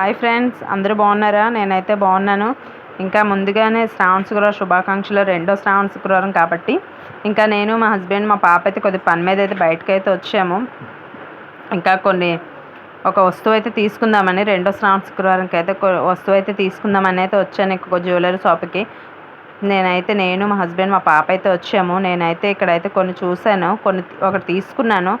Hi friends అందరూ బాగున్నారా? నేనైతే బాగున్నాను. ఇంకా ముందుగానే శ్రావణ శుక్రవారం శుభాకాంక్షలు. రెండో శ్రావణ శుక్రవారం కాబట్టి ఇంకా నేను మా హస్బెండ్ మా పాప అయితే కొద్ది పని మీద అయితే బయటకు అయితే వచ్చాము. ఇంకా కొన్ని ఒక వస్తువు అయితే తీసుకుందామని రెండో శ్రావణ శుక్రవారంకి అయితే వస్తువు అయితే తీసుకుందామని అయితే వచ్చాను. ఇంకొక జ్యువెలరీ షాప్కి నేనైతే నేను మా హస్బెండ్ మా పాప అయితే వచ్చాము. నేనైతే ఇక్కడైతే కొన్ని చూశాను కొన్ని ఒకటి తీసుకున్నాను.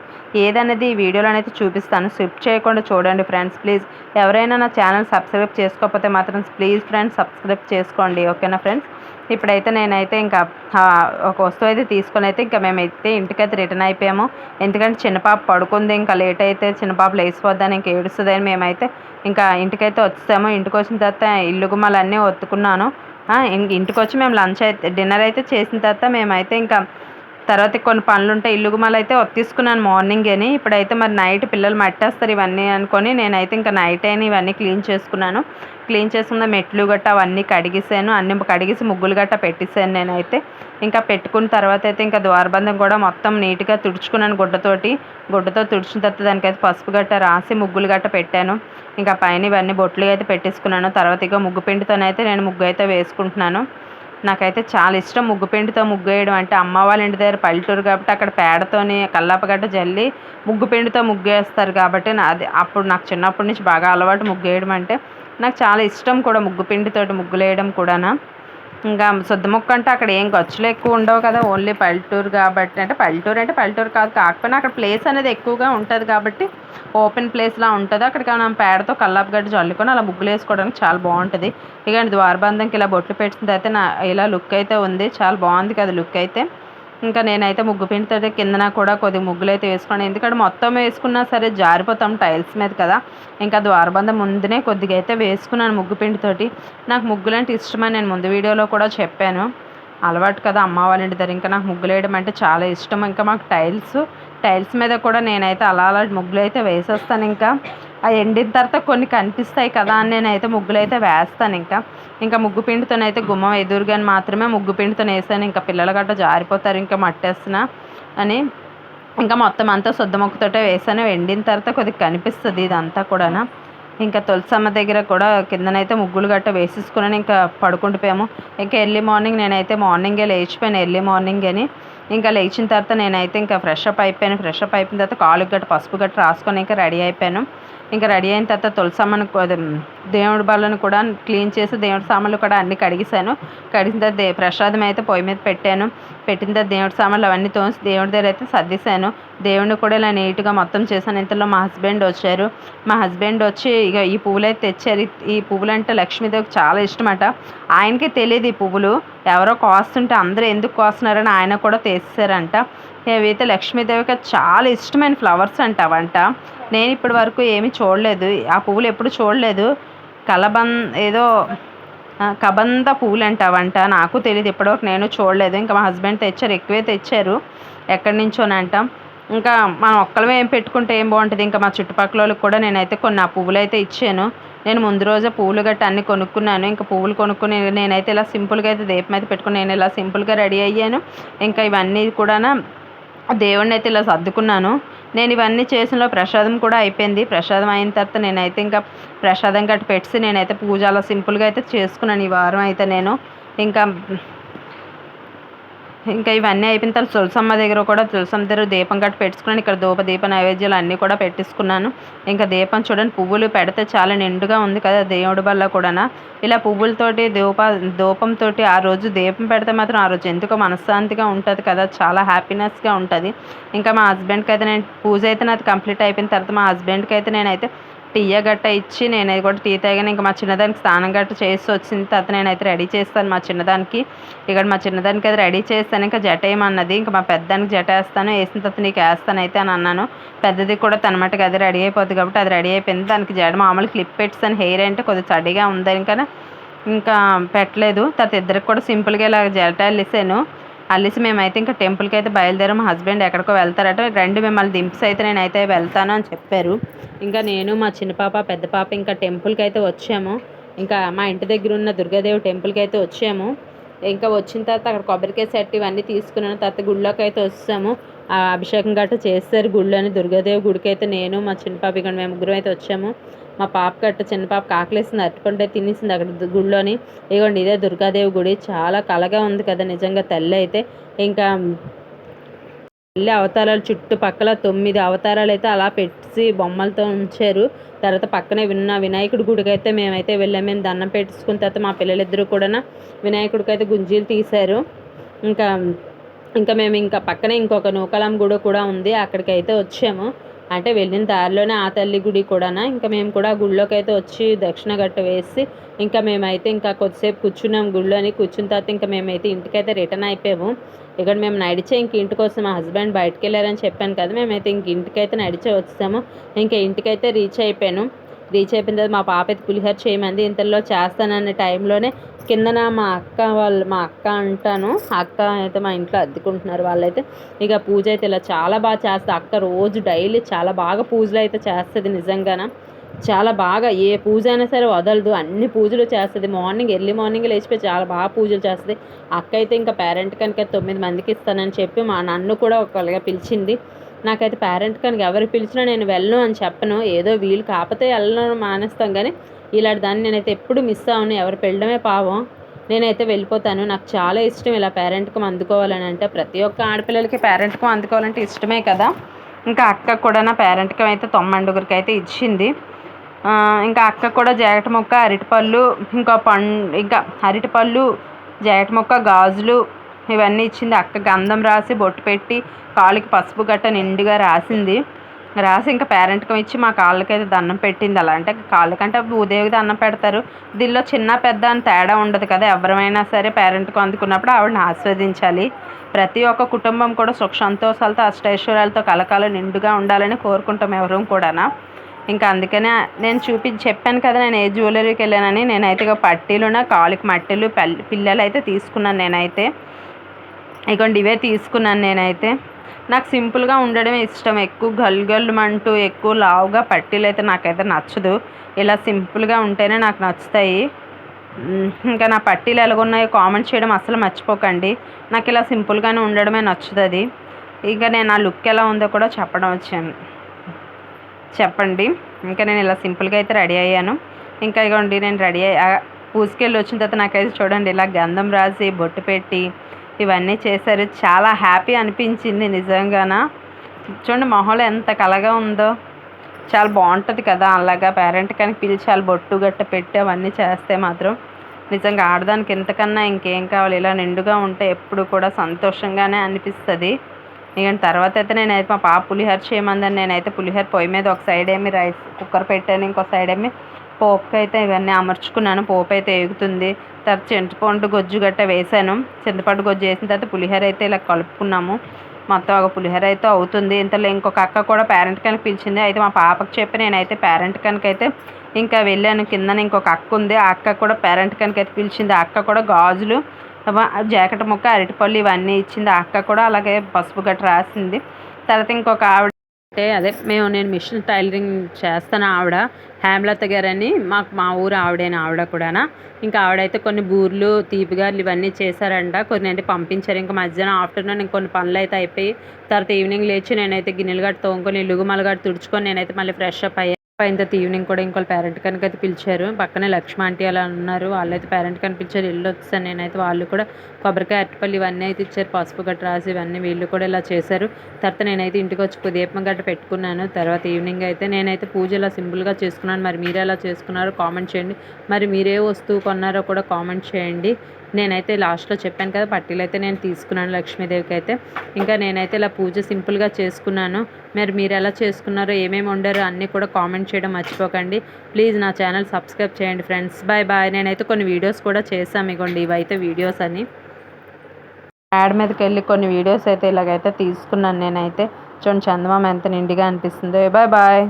ఏదనేది ఈ వీడియోలో అయితే చూపిస్తాను. స్విప్ చేయకుండా చూడండి ఫ్రెండ్స్ ప్లీజ్. ఎవరైనా నా ఛానల్ సబ్స్క్రైబ్ చేసుకోకపోతే మాత్రం ప్లీజ్ ఫ్రెండ్స్ సబ్స్క్రైబ్ చేసుకోండి. ఓకేనా ఫ్రెండ్స్? ఇప్పుడైతే నేనైతే ఇంకా ఒక వస్తువు అయితే తీసుకొని అయితే ఇంకా మేమైతే ఇంటికైతే రిటర్న్ అయిపోయాము. ఎందుకంటే చిన్నపాప పడుకుంది ఇంకా లేట్ అయితే చిన్నపాప లేచిపోద్దని ఇంకా ఏడుస్తుందని మేమైతే ఇంకా ఇంటికైతే వచ్చాము. ఇంటికి వచ్చిన తర్వాత ఇల్లు గుమ్మాలన్నీ ఒత్తుకున్నాను. ఇంటికి వచ్చి మేము లంచ్ అయితే డిన్నర్ అయితే చేసిన తర్వాత మేమైతే ఇంకా తర్వాత కొన్ని పనులు ఉంటాయి ఇల్లు అయితే తీసుకున్నాను మార్నింగ్ అని. ఇప్పుడైతే మరి నైట్ పిల్లలు మట్టేస్తారు ఇవన్నీ అనుకొని నేనైతే ఇంకా నైట్ అయినా ఇవన్నీ క్లీన్ చేసుకున్నాను. క్లీన్ చేసుకున్న మెట్లు గట్ట అవన్నీ కడిగేసాను అన్ని కడిగేసి ముగ్గులు గట్ట పెట్టేసాను నేనైతే. ఇంకా పెట్టుకున్న తర్వాత అయితే ఇంకా ద్వారబంధం కూడా మొత్తం నీట్గా తుడుచుకున్నాను గుడ్డతోటి. గుడ్డతో తుడిచిన తర్వాత దానికైతే పసుపు గట్ట రాసి ముగ్గులు గట్ట పెట్టాను. ఇంకా పైన ఇవన్నీ బొట్లు అయితే పెట్టేసుకున్నాను. తర్వాత ఇక ముగ్గు పిండితోనైతే నేను ముగ్గు అయితే వేసుకుంటున్నాను. నాకైతే చాలా ఇష్టం. ముగ్గు పిండితో ముగ్గు వేయడం అంటే అమ్మ వాళ్ళ ఇంటి దగ్గర పల్లెటూరు కాబట్టి అక్కడ పేడతోని కల్లాపగడ్డ జల్లి ముగ్గు పిండితో ముగ్గు వేస్తారు కాబట్టి అది అప్పుడు నాకు చిన్నప్పటి నుంచి బాగా అలవాటు ముగ్గు వేయడం అంటే నాకు చాలా ఇష్టం కూడా ముగ్గు పిండితోటి ముగ్గులు వేయడం కూడానా. ఇంకా శుద్ధ ముక్క అంటే అక్కడ ఏం ఖర్చులు ఎక్కువ ఉండవు కదా. ఓన్లీ పల్లెటూరు కాబట్టి అంటే పల్లెటూరు అంటే పల్లెటూరు కాదు. కాకపోయినా అక్కడ ప్లేస్ అనేది ఎక్కువగా ఉంటుంది కాబట్టి ఓపెన్ ప్లేస్లా ఉంటుంది. అక్కడికి మనం పేడతో కల్లాపు గడ్డ చల్లుకొని అలా ముగ్గులు వేసుకోవడానికి చాలా బాగుంటుంది. ఇక ద్వారబంధంకి ఇలా బొట్లు పెట్టిన తర్వాత నా ఇలా లుక్ అయితే ఉంది. చాలా బాగుంది కదా లుక్ అయితే. ఇంకా నేనైతే ముగ్గు పిండితో కిందన కూడా కొద్ది ముగ్గులు అయితే వేసుకున్నాను ఎందుకంటే మొత్తం వేసుకున్నా సరే జారిపోతాం టైల్స్ మీద కదా. ఇంకా ద్వారబంధం ముందునే కొద్దిగా అయితే వేసుకున్నాను ముగ్గు పిండితోటి. నాకు ముగ్గులు అంటే ఇష్టమని నేను ముందు వీడియోలో కూడా చెప్పాను. అలవాటు కదా అమ్మ వాళ్ళ ఇంటి దగ్గర. ఇంకా నాకు ముగ్గులు వేయడం అంటే చాలా ఇష్టం. ఇంకా మాకు టైల్స్ టైల్స్ మీద కూడా నేనైతే అలా అలా ముగ్గులు అయితే వేసేస్తాను ఇంకా. ఆ ఎండిన తర్వాత కొన్ని కనిపిస్తాయి కదా అని నేనైతే ముగ్గులు అయితే వేస్తాను ఇంకా. ఇంకా ముగ్గు పిండితోనైతే గుమ్మం ఎదురుగాని మాత్రమే ముగ్గు పిండితో వేసాను ఇంకా పిల్లలు గట్ట జారిపోతారు ఇంకా మట్టేస్తున్నా అని. ఇంకా మొత్తం అంతా శుద్ధ మొక్కతోటే వేసాను. ఎండిన తర్వాత కొద్దిగా కనిపిస్తుంది ఇదంతా కూడానా. ఇంకా తులసమ్మ దగ్గర కూడా కిందనైతే ముగ్గులు గట్ట వేసేసుకుని ఇంకా పడుకుండిపోయాము. ఇంకా ఎర్లీ మార్నింగ్ నేనైతే మార్నింగే లేచిపోయాను ఎర్లీ మార్నింగ్ అని. ఇంకా లేచిన తర్వాత నేనైతే ఇంకా ఫ్రెష్ అప్ అయిపోయాను ఫ్రెష్ అప్ అయిపోయిన తర్వాత కాలు గట్ట పసుపు గట్ట రాసుకొని ఇంకా రెడీ అయిపోయాను. ఇంకా రెడీ అయిన తర్వాత తులసమ్మను దేవుడి బళ్ళను కూడా క్లీన్ చేసి దేవుడి సామాన్లు కూడా అన్ని కడిగేశాను. కడిగిన తర్వాత దే ప్రసాదం అయితే పొయ్యి మీద పెట్టాను. పెట్టిన తర్వాత దేవుడి సామాన్లు అవన్నీ తోసి దేవుడి దగ్గర అయితే సర్దేశాను. దేవుడిని కూడా ఇలా నీట్గా మొత్తం చేశాను. ఇంతలో మా హస్బెండ్ వచ్చారు. మా హస్బెండ్ వచ్చి ఇక ఈ పువ్వులు అయితే తెచ్చారు. ఈ- పువ్వులు అంటే లక్ష్మీదేవికి చాలా ఇష్టమట. ఆయనకి తెలియదు ఈ పువ్వులు. ఎవరో కోస్తుంటే అందరూ ఎందుకు కోస్తున్నారని ఆయన కూడా తెస్తారంట ఇవైతే లక్ష్మీదేవికి చాలా ఇష్టమైన ఫ్లవర్స్ అంట అవంట. నేను ఇప్పటి వరకు ఏమీ చూడలేదు. ఆ పువ్వులు ఎప్పుడు చూడలేదు. కలబం ఏదో కబంద పువ్వులు అంటావంట నాకు తెలియదు ఇప్పటివరకు నేను చూడలేదు. ఇంకా మా హస్బెండ్ తెచ్చారు. ఎక్కువే తెచ్చారు. ఎక్కడి నుంచోనంట. ఇంకా మనం ఒక్కలమే ఏం పెట్టుకుంటే ఏం బాగుంటుంది? ఇంకా మా చుట్టుపక్కల వాళ్ళకి కూడా నేనైతే కొన్ని ఆ పువ్వులు అయితే ఇచ్చాను. నేను ముందు రోజే పువ్వులు గట్ట అన్ని కొనుక్కున్నాను. ఇంకా పువ్వులు కొనుక్కుని నేనైతే ఇలా సింపుల్గా అయితే దీపం అయితే పెట్టుకుని నేను ఇలా సింపుల్గా రెడీ అయ్యాను. ఇంకా ఇవన్నీ కూడా దేవుడిని అయితే ఇలా సర్దుకున్నాను. నేను ఇవన్నీ చేసినలో ప్రసాదం కూడా అయిపోయింది. ప్రసాదం అయిన తర్వాత నేనైతే ఇంకా ప్రసాదం గట్టి పెట్టి నేనైతే పూజ అలా సింపుల్గా అయితే చేసుకున్నాను. ఈ వారం అయితే నేను ఇంకా ఇంకా ఇవన్నీ అయిపోయిన తర్వాత తులసమ్మ దగ్గర కూడా తులసమ్మ దగ్గర దీపం గట్ట పెట్టుకున్నాను. ఇక్కడ ధూప దీప నైవేద్యాలు అన్నీ కూడా పెట్టించుకున్నాను. ఇంకా దీపం చూడండి పువ్వులు పెడితే చాలా నిండుగా ఉంది కదా దేవుడి వల్ల కూడా ఇలా పువ్వులతోటి ధూప ధూపంతో ఆ రోజు దీపం పెడితే మాత్రం ఆ రోజు ఎందుకో మనశ్శాంతిగా ఉంటుంది కదా చాలా హ్యాపీనెస్గా ఉంటుంది. ఇంకా మా హస్బెండ్కి అయితే నేను పూజ అయితే నాది కంప్లీట్ అయిపోయిన తర్వాత మా హస్బెండ్కి అయితే నేనైతే టీ గట్ట ఇచ్చి నేనైతే కూడా టీ తాగాను. ఇంకా మా చిన్నదానికి స్నానం గట్ట చేసి వచ్చిన తర్వాత నేనైతే రెడీ చేస్తాను మా చిన్నదానికి. ఇక్కడ మా చిన్నదానికి అయితే రెడీ చేస్తాను. ఇంకా జట ఏమన్నది? ఇంకా మా పెద్దానికి జట వేస్తాను. వేసిన తర్వాత నీకు వేస్తాను అయితే అని అన్నాను. పెద్దది కూడా తన మటుకు అది రెడీ అయిపోద్ది కాబట్టి అది రెడీ అయిపోయింది. దానికి జడ మామూలు క్లిప్ పెట్టాను హెయిర్ అంటే కొద్దిగా చడిగా ఉందని కానీ ఇంకా పెట్టలేదు. తర్వాత ఇద్దరికి కూడా సింపుల్గా ఇలా జట వెళ్ళేసాను అలిసి మేమైతే ఇంకా టెంపుల్కి అయితే బయలుదేరాం. మా హస్బెండ్ ఎక్కడికో వెళ్తారట. రెండు మిమ్మల్ని దింపిసి అయితే నేనైతే వెళ్తాను అని చెప్పారు. ఇంకా నేను మా చిన్న పాప పెద్ద పాప ఇంకా టెంపుల్కి అయితే వచ్చాము. ఇంకా మా ఇంటి దగ్గర ఉన్న దుర్గాదేవి టెంపుల్కి అయితే వచ్చాము. ఇంకా వచ్చిన తర్వాత అక్కడ కొబ్బరికాయ సెట్ ఇవన్నీ తీసుకున్నాను తర్వాత గుళ్ళోకి అయితే వచ్చాము ఆ అభిషేకం గట్రా చేస్తారు గుళ్ళోని దుర్గాదేవి గుడికి అయితే నేను మా చిన్న పాప ఇక్కడ మేము ముగ్గురం అయితే వచ్చాము. మా పాప గట్ట చిన్న పాప కాకలేసింది అట్టుకుంటే తినేసింది అక్కడ గుడిలోని ఇగోండి ఇదే దుర్గాదేవి గుడి. చాలా కలగా ఉంది కదా నిజంగా తల్లి అయితే. ఇంకా తల్లి అవతారాలు చుట్టుపక్కల తొమ్మిది అవతారాలు అయితే అలా పెట్టి బొమ్మలతో ఉంచారు. తర్వాత పక్కనే విన్న వినాయకుడి గుడికి అయితే మేమైతే వెళ్ళాము మేము దండం పెట్టించుకున్న తర్వాత మా పిల్లలిద్దరూ కూడా వినాయకుడికి అయితే గుంజీలు తీశారు. ఇంకా ఇంకా మేము ఇంకా పక్కనే ఇంకొక నూకలం గుడి కూడా ఉంది. అక్కడికి అయితే వచ్చాము. అంటే వెళ్ళిన దారిలోనే ఆ తల్లి గుడి కూడానా? ఇంకా మేము కూడా గుడిలోకి అయితే వచ్చి దక్షిణ గట్ట వేసి ఇంకా మేమైతే ఇంకా కొద్దిసేపు కూర్చున్నాం గుడిలోని కూర్చున్న తర్వాత ఇంకా మేమైతే ఇంటికైతే రిటర్న్ అయిపోయాము. ఇక్కడ మేము నడిచే ఇంక ఇంటికి వస్తాం మా హస్బెండ్ బయటకు వెళ్ళారని చెప్పాను కదా మేమైతే ఇంక ఇంటికైతే నడిచే వచ్చాము. ఇంకా ఇంటికైతే రీచ్ అయిపోయాను. రీచ్ అయిపోయిన తర్వాత మా పాప అయితే పులిహోర చేయమంది ఇంతలో చేస్తానన్న టైంలోనే కిందన మా అక్క వాళ్ళు మా అక్క అంటాను అక్క అయితే మా ఇంట్లో అద్దుకుంటున్నారు వాళ్ళైతే. ఇక పూజ అయితే ఇలా చాలా బాగా చేస్తా. అక్క రోజు డైలీ చాలా బాగా పూజలు అయితే చేస్తుంది నిజంగాన. చాలా బాగా ఏ పూజ అయినా సరే వదలదు. అన్ని పూజలు చేస్తుంది. మార్నింగ్ ఎర్లీ మార్నింగ్ లేచిపోయి చాలా బాగా పూజలు చేస్తుంది. అక్క అయితే ఇంకా పేరెంట్ కనుక తొమ్మిది మందికి ఇస్తానని చెప్పి మా నన్ను కూడా ఒకళ్ళగా పిలిచింది. నాకైతే పేరెంట్ కనుక ఎవరు పిలిచినా నేను వెళ్ళను అని చెప్పను. ఏదో వీలు కాకపోతే వెళ్ళను మానేస్తాం. కానీ ఇలాంటి దాన్ని నేనైతే ఎప్పుడు మిస్ అవ్వను. ఎవరు పెళ్ళడమే పావం నేనైతే వెళ్ళిపోతాను. నాకు చాలా ఇష్టం ఇలా పేరెంట్కి అందుకోవాలని అంటే ప్రతి ఒక్క ఆడపిల్లలకి పేరెంట్కి అందుకోవాలంటే ఇష్టమే కదా. ఇంకా అక్క కూడా నా పేరెంట్కి అయితే తొమ్మండుగురికి అయితే ఇచ్చింది. ఇంకా అక్క కూడా జాకెట్ మొక్క అరటిపళ్ళు ఇంకా పండు ఇంకా అరటిపళ్ళు జాకెట్ మొక్క గాజులు ఇవన్నీ ఇచ్చింది అక్క గంధం రాసి బొట్టు పెట్టి కాళ్ళకి పసుపు గట్ట నిండుగా రాసింది. రాసి ఇంకా పేరెంట్కి ఇచ్చి మా కాళ్ళకైతే దండం పెట్టింది. అలా అంటే కాళ్ళకంటే భూదేవికి దండం పెడతారు. దీనిలో చిన్న పెద్ద అని తేడా ఉండదు కదా ఎవరైనా సరే పేరెంట్కి అందుకున్నప్పుడు ఆవిడని ఆస్వాదించాలి. ప్రతి ఒక్క కుటుంబం కూడా సుఖ సంతోషాలతో అష్టైశ్వర్యాలతో కలకాల నిండుగా ఉండాలని కోరుకుంటాం ఎవరూ కూడానా. ఇంకా అందుకనే నేను చూపించి చెప్పాను కదా నేను ఏ జ్యువెలరీకి వెళ్ళానని. నేనైతే ఇక పట్టీలున కాలికి మట్టిలు పిల్లలు అయితే తీసుకున్నాను నేనైతే. ఇగోండి ఇవే తీసుకున్నాను నేనైతే. నాకు సింపుల్గా ఉండడమే ఇష్టం. ఎక్కువ గల్గల్మంటూ ఎక్కువ లావుగా పట్టీలు అయితే నాకైతే నచ్చదు. ఇలా సింపుల్గా ఉంటేనే నాకు నచ్చుతాయి. ఇంకా నా పట్టీలు ఎలాగున్నాయో కామెంట్ చేయడం అసలు మర్చిపోకండి. నాకు ఇలా సింపుల్గానే ఉండడమే నచ్చుతుంది. ఇంకా నేను ఆ లుక్ ఎలా ఉందో కూడా చెప్పడం వచ్చాను. చెప్పండి. ఇంకా నేను ఇలా సింపుల్గా అయితే రెడీ అయ్యాను. ఇంకా ఇగోండి నేను రెడీ అయ్యి. పూసుకెళ్ళి వచ్చిన తర్వాత నాకైతే చూడండి ఇలా గంధం రాసి బొట్టు పెట్టి ఇవన్నీ చేశారు. చాలా హ్యాపీ అనిపించింది నిజంగాన. చూడండి మొహంలో ఎంత కలగా ఉందో. చాలా బాగుంటుంది కదా. అలాగా పేరెంట్ కానీ పిలిచి చాలా బొట్టు గట్ట పెట్టి అవన్నీ చేస్తే మాత్రం నిజంగా ఆడదానికి ఎంతకన్నా ఇంకేం కావాలి? ఇలా నిండుగా ఉంటే ఎప్పుడు కూడా సంతోషంగానే అనిపిస్తుంది. నేను తర్వాత అయితే నేనైతే మా పాప పులిహోర చేయమందని నేనైతే పులిహోర పొయ్యి మీద ఒక సైడ్ ఏమి రైస్ కుక్కర్ పెట్టాను ఇంకో సైడ్ ఏమి పోపుకి అయితే ఇవన్నీ అమర్చుకున్నాను. పోపు అయితే ఎగుతుంది. తర్వాత చింతపండు గొజ్జు గట్ట వేసాను చింతపండు గొజ్జు వేసిన తర్వాత పులిహోర అయితే ఇలా కలుపుకున్నాము. మొత్తం ఒక పులిహోర అయితే అవుతుంది. ఇంతలో ఇంకొక అక్క కూడా పేరెంట్ కనుక పిలిచింది. అయితే మా పాపకు చెప్పి నేనైతే పేరెంట్ కనుక అయితే ఇంకా వెళ్ళాను. కిందన ఇంకొక అక్క ఉంది. ఆ అక్క కూడా పేరెంట్ కనుక అయితే పిలిచింది. ఆ అక్క కూడా గాజులు జాకెట్ ముక్క అరటిపళ్ళు ఇవన్నీ ఇచ్చింది. ఆ అక్క కూడా అలాగే పసుపు గట్ట రాసింది. తర్వాత ఇంకొక ఆవిడ అంటే అదే మేము నేను మిషన్ టైలరింగ్ చేస్తాను ఆవిడ హేమలత గారని మాకు మా ఊరు ఆవిడైన ఆవిడ కూడానా. ఇంకా ఆవిడైతే కొన్ని బూర్లు తీపిగారులు ఇవన్నీ చేశారంట కొన్ని అంటే పంపించారు. ఇంకా మధ్యాహ్నం ఆఫ్టర్నూన్ ఇంకొన్ని పనులు అయితే అయిపోయి తర్వాత ఈవినింగ్ లేచి నేనైతే గిన్నెలు గట్టు తోముకొని ఇల్లుగు మలగట్టు తుడుచుకొని నేనైతే మళ్ళీ ఫ్రెష్ అప్ అయ్యాను అయిన తర్వాత ఈవినింగ్ కూడా ఇంకో పేరెంట్ కనుక అయితే పిలిచారు. పక్కనే లక్ష్మ ఆంటీ అలా ఉన్నారు. వాళ్ళైతే పేరెంట్ కనిపించారు. పిలిచారు ఇల్లు వచ్చాను నేనైతే. వాళ్ళు కూడా కొబ్బరికాయ అరటిపల్లి ఇవన్నీ అయితే ఇచ్చారు. పసుపు గట్ట రాసి ఇవన్నీ వీళ్ళు కూడా ఇలా చేశారు. తర్వాత నేనైతే ఇంటికి వచ్చి దీపం గట్ట పెట్టుకున్నాను. తర్వాత ఈవినింగ్ అయితే నేనైతే పూజ ఇలా సింపుల్గా చేసుకున్నాను. మరి మీరు ఎలా చేసుకున్నారో కామెంట్ చేయండి. మరి మీరే వస్తువు కొన్నారో కూడా కామెంట్ చేయండి. నేనైతే లాస్ట్లో చెప్పాను కదా పట్టీలు అయితే నేను తీసుకున్నాను లక్ష్మీదేవికి అయితే. ఇంకా నేనైతే ఇలా పూజ సింపుల్గా చేసుకున్నాను. మరి మీరు ఎలా చేసుకున్నారో ఏమేమి వండారో అన్నీ కూడా కామెంట్ చేయడం మర్చిపోకండి. ప్లీజ్ నా ఛానల్ సబ్స్క్రైబ్ చేయండి ఫ్రెండ్స్. Bye bye. నేనైతే కొన్ని వీడియోస్ కూడా చేసాము ఇగోండి ఇవైతే వీడియోస్ అని. యాడ్ మీదకి వెళ్ళి కొన్ని వీడియోస్ అయితే ఇలాగైతే తీసుకున్నాను నేనైతే. చూడండి చందమామ ఎంత నిండిగా అనిపిస్తుందో. Bye bye.